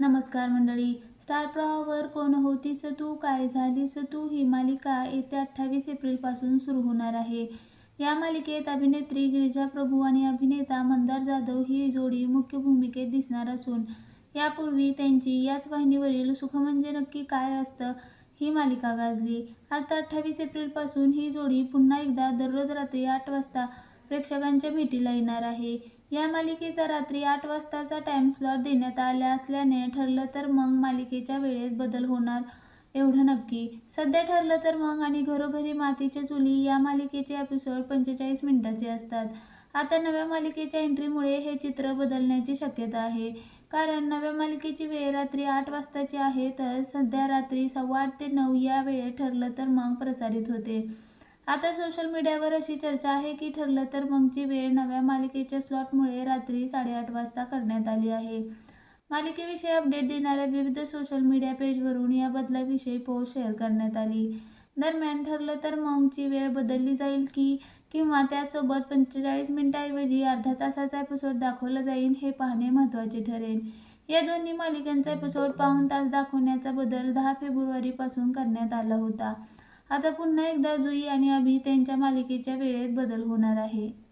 नमस्कार मंडळी. स्टार प्रवाहावर कोण होतीस तू? काय झालीस तू? ही मालिका येत्या अठ्ठावीस एप्रिलपासून सुरू होणार आहे. या मालिकेत अभिनेत्री गिरिजा प्रभू आणि अभिनेता मंदार जाधव ही जोडी मुख्य भूमिकेत दिसणार असून यापूर्वी त्यांची याच वाहिनीवरील सुख म्हणजे नक्की काय असतं ही मालिका गाजली. आता अठ्ठावीस एप्रिलपासून ही जोडी पुन्हा एकदा दररोज रात्री आठ वाजता प्रेक्षकांच्या भेटीला येणार आहे. या मालिकेचा रात्री आठ वाजताचा टाइम स्लॉट देण्यात आला असल्याने ठरलं तर मग मालिकेच्या वेळेत बदल होणार. एवढं नक्की. सध्या ठरलं तर मग आणि घरोघरी मातीच्या चुली या मालिकेचे एपिसोड पंचेचाळीस मिनिटाचे असतात. आता नव्या मालिकेच्या एंट्रीमुळे हे चित्र बदलण्याची शक्यता आहे. कारण नव्या मालिकेची वेळ रात्री आठ वाजताची आहे तर सध्या रात्री सव्वा आठ ते नऊ या वेळेत ठरलं तर मग प्रसारित होते. आता सोशल मीडियावर अशी चर्चा आहे की ठरलं तर मगची वेळ नव्या मालिकेच्या स्लॉटमुळे रात्री साडेआठ वाजता करण्यात आली आहे. मालिकेविषयी अपडेट देणाऱ्या विविध सोशल मीडिया पेजवरून या बदलाविषयी पोस्ट शेअर करण्यात आली. दरम्यान ठरलं तर मगची वेळ बदलली जाईल की किंवा त्यासोबत पंचेचाळीस मिनिटाऐवजी अर्धा तासाचा एपिसोड दाखवला जाईल हे पाहणे महत्त्वाचे ठरेल. या दोन्ही मालिकांचा एपिसोड पाऊन तास दाखवण्याचा बदल दहा फेब्रुवारीपासून करण्यात आला होता. आता पुन्हा एकदा जुई आणि अभि त्यांच्या मालिकेच्या वेळेत बदल होणार आहे.